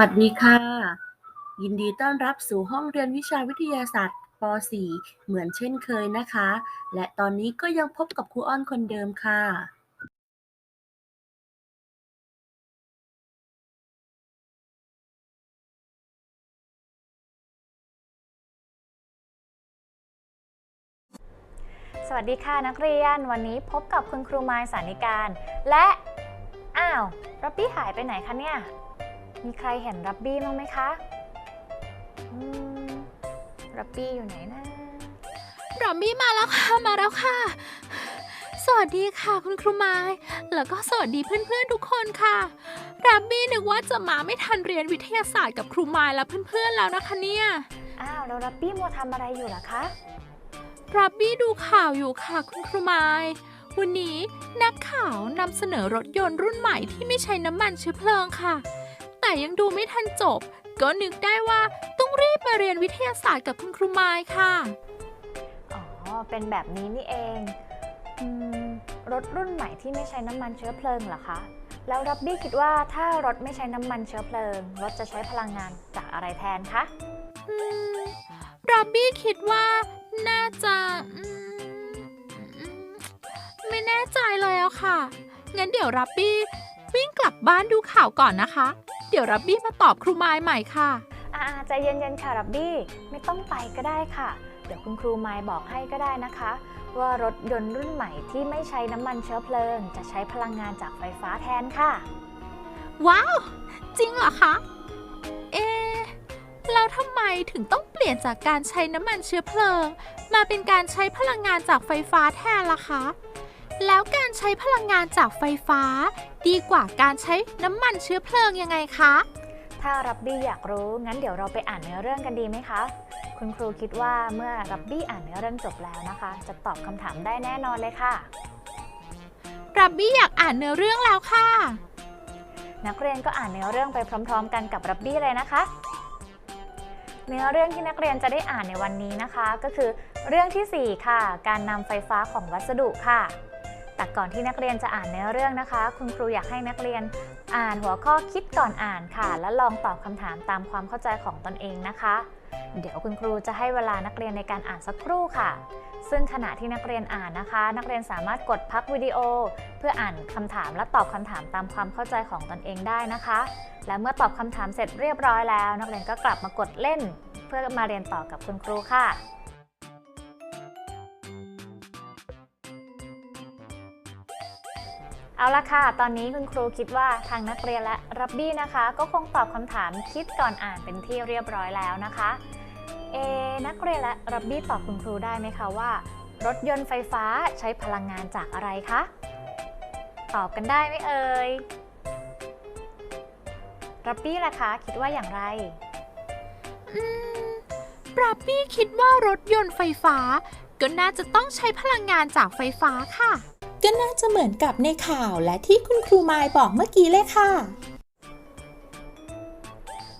สวัสดีค่ะ ยินดีต้อนรับสู่ห้องเรียนวิชาวิทยาศาสตร์ป .4 เหมือนเช่นเคยนะคะ และตอนนี้ก็ยังพบกับครูอ้อนคนเดิมค่ะ สวัสดีค่ะนักเรียน วันนี้พบกับคุณครูไมายสานิการ และ อ้าว รับบี้หายไปไหนคะเนี่ย มีใครเห็นรับบี้บ้างไหมคะอืมรับบี้อยู่ไหนนะรอมบี้มาแล้วค่ะ มาแล้วค่ะ สวัสดีค่ะคุณครูไม้แล้วก็สวัสดีเพื่อนๆทุกคนค่ะรับบี้นึกว่าจะมาไม่ทันเรียนวิทยาศาสตร์กับครูไม้และเพื่อนๆแล้วนะคะเนี่ย อ้าวแล้วรับบี้มัวทำอะไรอยู่ล่ะคะรับบี้ดูข่าวอยู่ค่ะคุณครูไม้วันนี้นักข่าวนำเสนอรถยนต์รุ่นใหม่ที่ไม่ใช้น้ำมันเชื้อเพลิงค่ะ แต่ยังดูไม่ทันจบ ก็นึกได้ว่าต้องรีบมาเรียนวิทยาศาสตร์กับคุณครูไม้ค่ะ อ๋อ เป็นแบบนี้นี่เองอมรถรุ่นใหม่ที่ไม่ใช้น้ำมันเชื้อเพลิงเหรอคะ แล้วรับบี้คิดว่าถ้ารถไม่ใช้น้ำมันเชื้อเพลิง รถจะใช้พลังงานจากอะไรแทนคะอืมรับบี้คิดว่าน่าจะอืมอืมไม่แน่ใจเลยอะค่ะ งั้นเดี๋ยวรับบี้วิ่งกลับบ้านดูข่าวก่อนนะคะเดี๋ยวรับบี้มาตอบครูไม้ใหม่ค่ะอ่าใจเย็นๆค่ะรับบี้ไม่ต้องไปก็ได้ค่ะ เดี๋ยวคุณครูไมายบอกให้ก็ได้นะคะ ว่ารถยนต์รุ่นใหม่ที่ไม่ใช้น้ำมันเชื้อเพลิง จะใช้พลังงานจากไฟฟ้าแทนค่ะ ว้าว จริงเหรอคะเอะแล้วทำไมถึงต้องเปลี่ยนจากการใช้น้ำมันเชื้อเพลิง มาเป็นการใช้พลังงานจากไฟฟ้าแทนล่ะคะ แล้วการใช้พลังงานจากไฟฟ้า ดีกว่าการใช้น้ำมันเชื้อเพลิงยังไงคะ ถ้ารับบี้อยากรู้ งั้นเดี๋ยวเราไปอ่านเนื้อเรื่องกันดีไหมคะ คุณครูคิดว่าเมื่อรับบี้อ่านเนื้อเรื่องจบแล้วนะคะ จะตอบคำถามได้แน่นอนเลยค่ะ รับบี้อยากอ่านเนื้อเรื่องแล้วค่ะ นักเรียนก็อ่านเนื้อเรื่องไปพร้อม ๆ กันกับรับบี้เลยนะคะ เนื้อเรื่องที่นักเรียนจะได้อ่านในวันนี้นะคะ ก็คือเรื่องที่ 4 ค่ะ การนำไฟฟ้าของวัสดุค่ะ แต่ก่อนที่นักเรียนจะอ่านเนื้อเรื่องนะคะ คุณครูอยากให้นักเรียนอ่านหัวข้อคิดก่อนอ่านค่ะ และลองตอบคำถามตามความเข้าใจของตนเองนะคะ เดี๋ยวคุณครูจะให้เวลานักเรียนในการอ่านสักครู่ค่ะ ซึ่งขณะที่นักเรียนอ่านนะคะ นักเรียนสามารถกดพักวิดีโอ เพื่ออ่านคำถามและตอบคำถามตามความเข้าใจของตนเองได้นะคะ และเมื่อตอบคำถามเสร็จเรียบร้อยแล้ว นักเรียนก็กลับมากดเล่น เพื่อมาเรียนต่อกับคุณครูค่ะ เอาละค่ะ ตอนนี้คุณครูคิดว่าทางนักเรียนและรับบี้นะคะ ก็คงตอบคำถามคิดก่อนอ่านเป็นที่เรียบร้อยแล้วนะคะ เอ นักเรียนและรับบี้ตอบคุณครูได้ไหมคะว่า รถยนต์ไฟฟ้าใช้พลังงานจากอะไรคะ ตอบกันได้ไหมเอ่ย รับบี้ล่ะคะ คิดว่าอย่างไรอืมรับบี้คิดว่ารถยนต์ไฟฟ้า ก็น่าจะต้องใช้พลังงานจากไฟฟ้าค่ะ ก็น่าจะเหมือนกับในข่าวและที่คุณครูมายบอกเมื่อกี้เลยค่ะ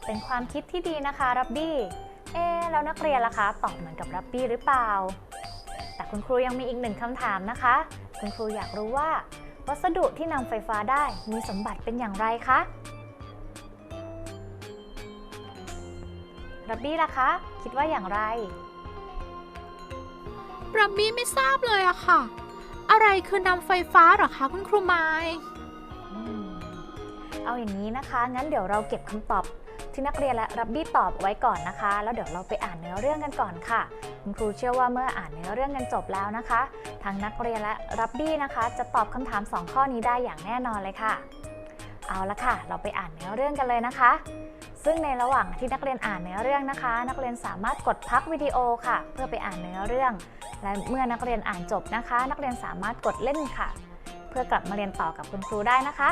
เป็นความคิดที่ดีนะคะรับบี้ เอ๊ะแล้วนักเรียนล่ะคะ ตอบเหมือนกับรับบี้หรือเปล่า แต่คุณครูยังมีอีกหนึ่งคำถามนะคะ คุณครูอยากรู้ว่า วัสดุที่นำไฟฟ้าได้มีสมบัติเป็นอย่างไรคะรับบี้ล่ะคะ คิดว่าอย่างไรรับบี้ไม่ทราบเลยอะค่ะ อะไรคือนำไฟฟ้าหรอคะคุณครูไม้เอาอย่างนี้นะคะ งั้นเดี๋ยวเราเก็บคำตอบที่นักเรียนและรับบี้ตอบไว้ก่อนนะคะ แล้วเดี๋ยวเราไปอ่านเนื้อเรื่องกันก่อนค่ะ คุณครูเชื่อว่าเมื่ออ่านเนื้อเรื่องกันจบแล้วนะคะทางนักเรียนและรับบี้นะคะ จะตอบคำถาม 2 ข้อนี้ได้อย่างแน่นอนเลยค่ะ เอาละค่ะ เราไปอ่านเนื้อเรื่องกันเลยนะคะ ซึ่งในระหว่างที่นักเรียนอ่านเนื้อเรื่องนะคะ นักเรียนสามารถกดพักวิดีโอค่ะ เพื่อไปอ่านเนื้อเรื่อง และเมื่อนักเรียนอ่านจบนะคะ นักเรียนสามารถกดเล่นค่ะ เพื่อกลับมาเรียนต่อกับคุณครูได้นะคะ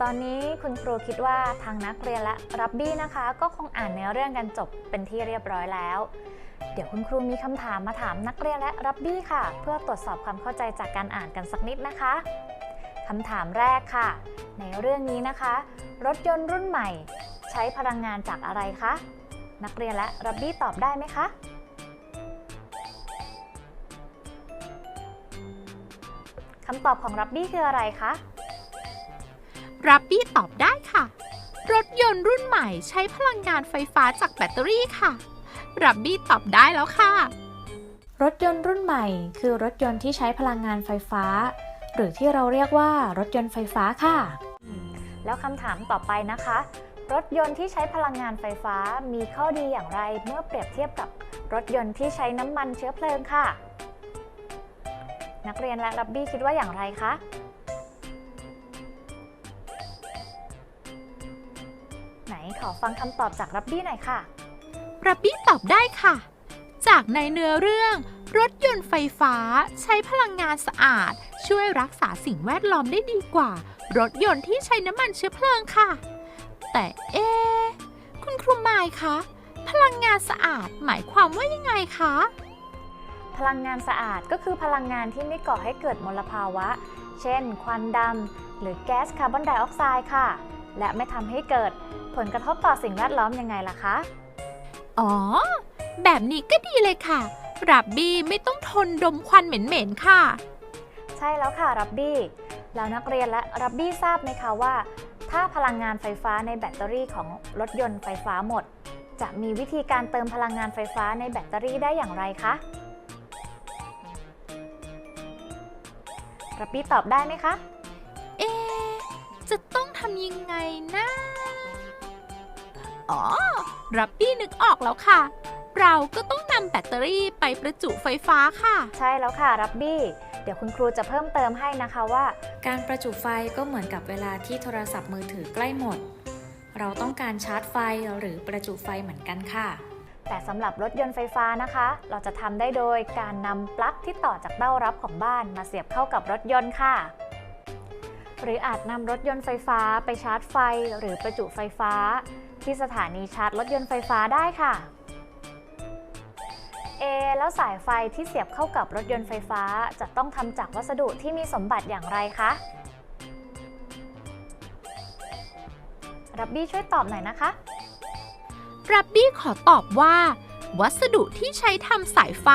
ตอนนี้คุณครูคิดว่าทางนักเรียนและรับบี้นะคะ ก็คงอ่านเนื้อเรื่องกันจบเป็นที่เรียบร้อยแล้ว เดี๋ยวคุณครูมีคำถามมาถามนักเรียนและรับบี้ค่ะ เพื่อตรวจสอบความเข้าใจจากการอ่านกันสักนิดนะคะคำถามแรกค่ะ ในเรื่องนี้นะคะ รถยนต์รุ่นใหม่ ใช้พลังงานจากอะไรคะ นักเรียนและรับบี้ตอบได้ไหมคะคำตอบของรับบี้คืออะไรคะรับบี้ตอบได้ค่ะ รถยนต์รุ่นใหม่ใช้พลังงานไฟฟ้าจากแบตเตอรี่ค่ะ รับบี้ตอบได้แล้วค่ะ รถยนต์รุ่นใหม่ คือรถยนต์ที่ใช้พลังงานไฟฟ้า หรือที่เราเรียกว่ารถยนต์ไฟฟ้าค่ะ แล้วคำถามต่อไปนะคะ รถยนต์ที่ใช้พลังงานไฟฟ้ามีข้อดีอย่างไรเมื่อเปรียบเทียบกับรถยนต์ที่ใช้น้ำมันเชื้อเพลิงค่ะ นักเรียนและรับบี้คิดว่าอย่างไรคะไหนขอฟังคำตอบจากรับบี้หน่อยค่ะ รับบี้ตอบได้ค่ะ จากในเนื้อเรื่อง รถยนต์ไฟฟ้าใช้พลังงานสะอาด ช่วยรักษาสิ่งแวดล้อมได้ดีกว่า รถยนต์ที่ใช้น้ำมันเชื้อเพลิงค่ะ แต่เอะคุณครูมายคะ พลังงานสะอาดหมายความว่ายังไงคะ พลังงานสะอาดก็คือพลังงานที่ไม่ก่อให้เกิดมลภาวะ เช่น ควันดำหรือแก๊สคาร์บอนไดออกไซด์ค่ะ และไม่ทำให้เกิดผลกระทบต่อสิ่งแวดล้อมยังไงล่ะคะ อ๋อ แบบนี้ก็ดีเลยค่ะ รับบี้ไม่ต้องทนดมควันเหม็นๆค่ะ ใช่แล้วค่ะรับบี้ แล้วนักเรียนและรับบี้ทราบไหมคะว่า ถ้าพลังงานไฟฟ้าในแบตเตอรี่ของรถยนต์ไฟฟ้าหมด จะมีวิธีการเติมพลังงานไฟฟ้าในแบตเตอรี่ได้อย่างไรคะรับบี้ตอบได้ไหมคะ เอะจะต้องทำยังไงนะ อ๋อ รับบี้นึกออกแล้วค่ะ เราก็ต้องนำแบตเตอรี่ไปประจุไฟฟ้าค่ะ ใช่แล้วค่ะรับบี้ เดี๋ยวคุณครูจะเพิ่มเติมให้นะคะว่า การประจุไฟก็เหมือนกับเวลาที่โทรศัพท์มือถือใกล้หมด เราต้องการชาร์จไฟหรือประจุไฟเหมือนกันค่ะ แต่สำหรับรถยนต์ไฟฟ้านะคะ เราจะทำได้โดยการนำปลั๊กที่ต่อจากเต้ารับของบ้านมาเสียบเข้ากับรถยนต์ค่ะหรืออาจนำรถยนต์ไฟฟ้าไปชาร์จไฟหรือประจุไฟฟ้า ที่สถานีชาร์จรถยนต์ไฟฟ้าได้ค่ะเอแล้วสายไฟที่เสียบเข้ากับรถยนต์ไฟฟ้าจะต้องทำจากวัสดุที่มีสมบัติอย่างไรคะรับบี้ช่วยตอบหน่อยนะคะรับบี้ขอตอบว่า วัสดุที่ใช้ทำสายไฟ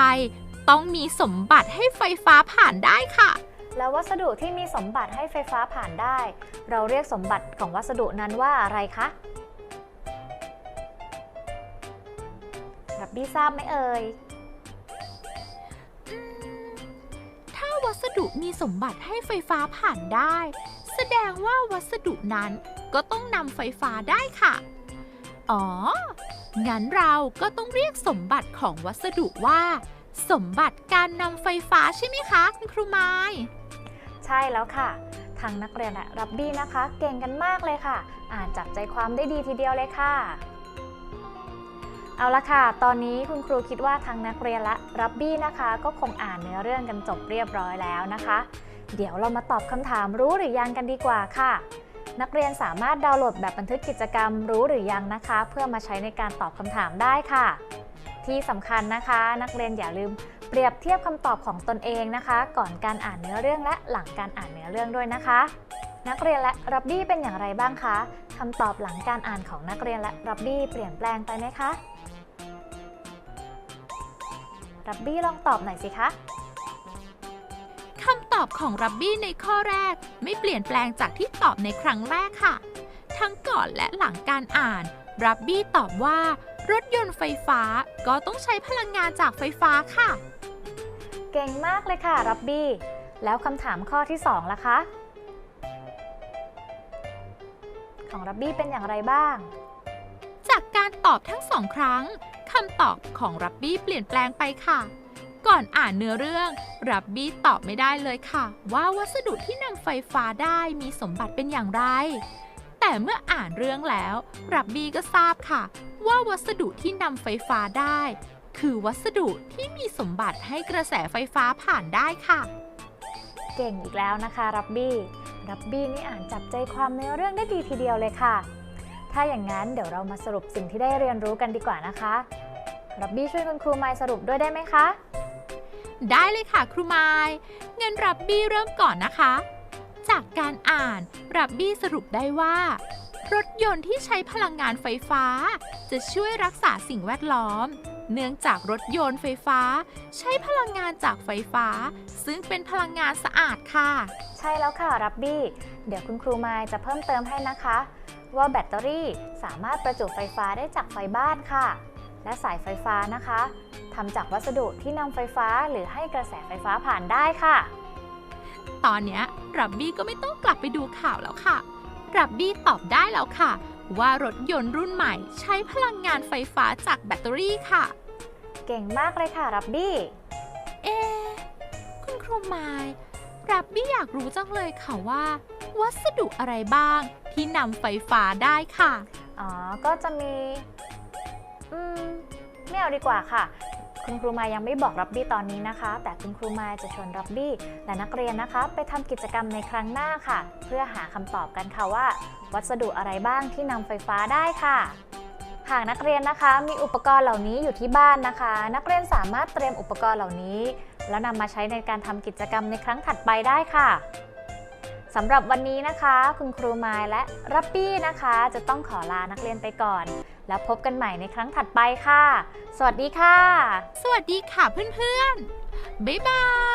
ต้องมีสมบัติให้ไฟฟ้าผ่านได้ค่ะ แล้ววัสดุที่มีสมบัติให้ไฟฟ้าผ่านได้ เราเรียกสมบัติของวัสดุนั้นว่าอะไรคะ บบี้ทราบไหมเอ่ย ถ้าวัสดุมีสมบัติให้ไฟฟ้าผ่านได้ แสดงว่าวัสดุนั้นก็ต้องนำไฟฟ้าได้ค่ะ อ๋อ งั้นเราก็ต้องเรียกสมบัติของวัสดุว่า สมบัติการนำไฟฟ้าใช่ไหมคะ คุณครูไม้ใช่แล้วค่ะทางนักเรียนและรับบี้นะคะ เก่งกันมากเลยค่ะ อ่านจับใจความได้ดีทีเดียวเลยค่ะ เอาละค่ะ ตอนนี้คุณครูคิดว่าทางนักเรียนและรับบี้นะคะ ก็คงอ่านเนื้อเรื่องกันจบเรียบร้อยแล้วนะคะ เดี๋ยวเรามาตอบคำถามรู้หรือยังกันดีกว่าค่ะ นักเรียนสามารถดาวน์โหลดแบบบันทึกกิจกรรมรู้หรือยังนะคะ เพื่อมาใช้ในการตอบคำถามได้ค่ะ ที่สำคัญนะคะ นักเรียนอย่าลืมเปรียบเทียบคำตอบของตนเองนะคะ ก่อนการอ่านเนื้อเรื่องและหลังการอ่านเนื้อเรื่องด้วยนะคะ นักเรียนและรับบี้เป็นอย่างไรบ้างคะคำตอบหลังการอ่านของนักเรียนและรับบี้เปลี่ยนแปลงไปไหมคะ รับบี้ลองตอบหน่อยสิคะคำตอบของรับบี้ในข้อแรก ไม่เปลี่ยนแปลงจากที่ตอบในครั้งแรกค่ะ ทั้งก่อนและหลังการอ่านรับบี้ตอบว่า รถยนต์ไฟฟ้าก็ต้องใช้พลังงานจากไฟฟ้าค่ะ เก่งมากเลยค่ะรับบี้แล้วคำถามข้อที่2ล่ะคะ ของรับบี้เป็นอย่างไรบ้าง จากการตอบทั้งสองครั้ง คำตอบของรับบี้เปลี่ยนแปลงไปค่ะ ก่อนอ่านเนื้อเรื่อง รับบี้ตอบไม่ได้เลยค่ะ ว่าวัสดุที่นำไฟฟ้าได้มีสมบัติเป็นอย่างไร แต่เมื่ออ่านเรื่องแล้ว รับบี้ก็ทราบค่ะ ว่าวัสดุที่นำไฟฟ้าได้ คือวัสดุที่มีสมบัติให้กระแสไฟฟ้าผ่านได้ค่ะ เก่งอีกแล้วนะคะ รับบี้ รับบี้นี่อ่านจับใจความเนื้อเรื่องได้ดีทีเดียวเลยค่ะ ถ้าอย่างนั้นเดี๋ยวเรามาสรุปสิ่งที่ได้เรียนรู้กันดีกว่านะคะรับบี้ช่วยคุณครูไมค์สรุปด้วยได้ไหมคะ ได้เลยค่ะครูไมายเงินรับบี้เริ่มก่อนนะคะ จากการอ่านรับบี้สรุปได้ว่า รถยนต์ที่ใช้พลังงานไฟฟ้า จะช่วยรักษาสิ่งแวดล้อม เนื่องจากรถยนต์ไฟฟ้า ใช้พลังงานจากไฟฟ้า ซึ่งเป็นพลังงานสะอาดค่ะ ใช่แล้วค่ะรับบี้ เดี๋ยวคุณครูมายจะเพิ่มเติมให้นะคะ ว่าแบตเตอรี่สามารถประจุไฟฟ้าได้จากไฟบ้านค่ะ และสายไฟฟ้านะคะทำจากวัสดุที่นำไฟฟ้าหรือให้กระแสไฟฟ้าผ่านได้ค่ะ ตอนเนี้ยรับบี้ก็ไม่ต้องกลับไปดูข่าวแล้วค่ะรับบี้ตอบได้แล้วค่ะ ว่ารถยนต์รุ่นใหม่ใช้พลังงานไฟฟ้าจากแบตเตอรี่ค่ะ เก่งมากเลยค่ะรับบี้ เอะคุณครูไมายรับบี้อยากรู้จังเลยค่ะว่า วัสดุอะไรบ้าง ที่นำไฟฟ้าได้ค่ะ อ๋อ ก็จะมี อืม ไม่เอาดีกว่าค่ะ คุณครูมายังไม่บอกรับบี้ตอนนี้นะคะ แต่คุณครูมายจะชวนรับบี้และนักเรียนนะคะ ไปทำกิจกรรมในครั้งหน้าค่ะ เพื่อหาคำตอบกันค่ะว่า วัสดุอะไรบ้างที่นำไฟฟ้าได้ค่ะหากนักเรียนนะคะมีอุปกรณ์เหล่านี้อยู่ที่บ้านนะคะ นักเรียนสามารถเตรียมอุปกรณ์เหล่านี้ แล้วนำมาใช้ในการทำกิจกรรมในครั้งถัดไปได้ค่ะ สำหรับวันนี้นะคะ คุณครูไม้และรับบี้นะคะ จะต้องขอลานักเรียนไปก่อน แล้วพบกันใหม่ในครั้งถัดไปค่ะ สวัสดีค่ะ สวัสดีค่ะเพื่อนๆ บ๊ายบาย